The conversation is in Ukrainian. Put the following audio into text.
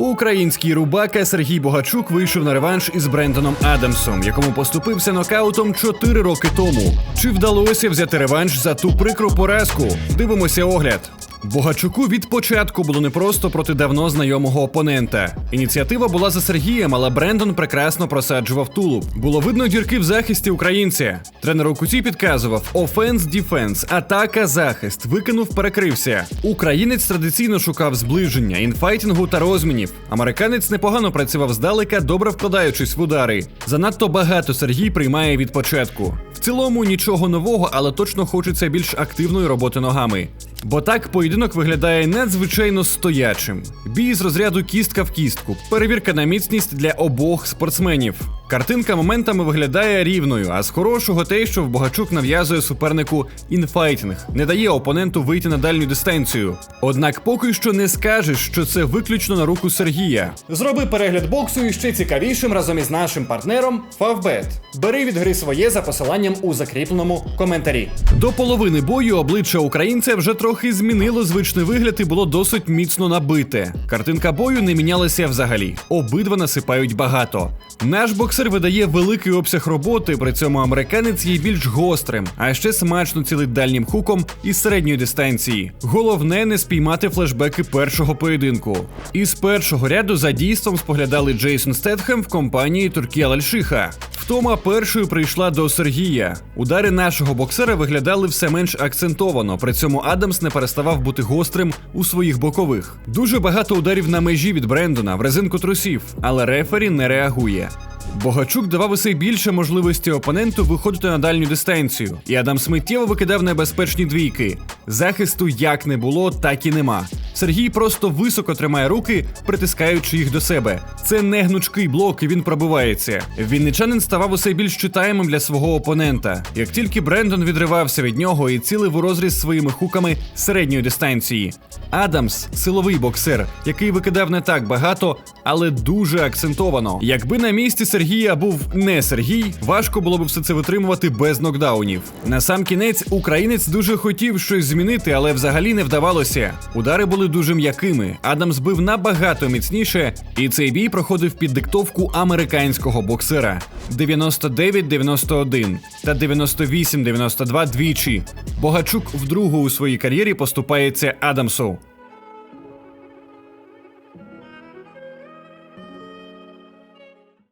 Український рубака Сергій Богачук вийшов на реванш із Брендоном Адамсом, якому поступився нокаутом 4 роки тому. Чи вдалося взяти реванш за ту прикру поразку? Дивимося огляд. Богачуку від початку було непросто проти давно знайомого опонента. Ініціатива була за Сергієм, але Брендон прекрасно просаджував тулуб. Було видно дірки в захисті українця. Тренер у куті підказував офенс, діфенс, атака, захист. Викинув, перекрився. Українець традиційно шукав зближення, інфайтингу та розмінів. Американець непогано працював здалека, добре вкладаючись в удари. Занадто багато Сергій приймає від початку. В цілому нічого нового, але точно хочеться більш активної роботи ногами. Бо так поєдинок виглядає надзвичайно стоячим. Бій з розряду кістка в кістку, перевірка на міцність для обох спортсменів. Картинка моментами виглядає рівною, а з хорошого те, що в Богачук нав'язує супернику інфайтинг, не дає опоненту вийти на дальню дистанцію. Однак поки що не скажеш, що це виключно на руку Сергія. Зроби перегляд боксу іще цікавішим разом із нашим партнером Favbet. Бери від гри своє за посиланням у закріпленому коментарі. До половини бою обличчя українця вже трохи змінило звичний вигляд і було досить міцно набите. Картинка бою не мінялася взагалі. Обидва насипають багато. Наш боксер видає великий обсяг роботи, при цьому американець є більш гострим, а ще смачно цілить дальнім хуком із середньої дистанції. Головне не спіймати флешбеки першого поєдинку. Із першого ряду за дійством споглядали Джейсон Стетхем в компанії Туркія Лальшиха. Втома першою прийшла до Сергія. Удари нашого боксера виглядали все менш акцентовано. При цьому Адамс не переставав бути гострим у своїх бокових. Дуже багато ударів на межі від Брендона в резинку трусів, але рефері не реагує. Богачук давав усе більше можливості опоненту виходити на дальню дистанцію, і Адам миттєво викидав небезпечні двійки. Захисту як не було, так і нема. Сергій просто високо тримає руки, притискаючи їх до себе. Це не гнучкий блок, і він пробивається. Вінничанин ставав усе більш читаємим для свого опонента. Як тільки Брендон відривався від нього і цілив у розріз своїми хуками середньої дистанції. Адамс силовий боксер, який викидав не так багато, але дуже акцентовано. Якби на місці Сергія був не Сергій, важко було б все це витримувати без нокдаунів. На сам кінець українець дуже хотів щось змінити, але взагалі не вдавалося. Удари були дуже м'якими. Адам збив набагато міцніше, і цей бій проходив під диктовку американського боксера 99-91 та 98-92 двічі. Богачук вдруге у своїй кар'єрі поступається Адамсу.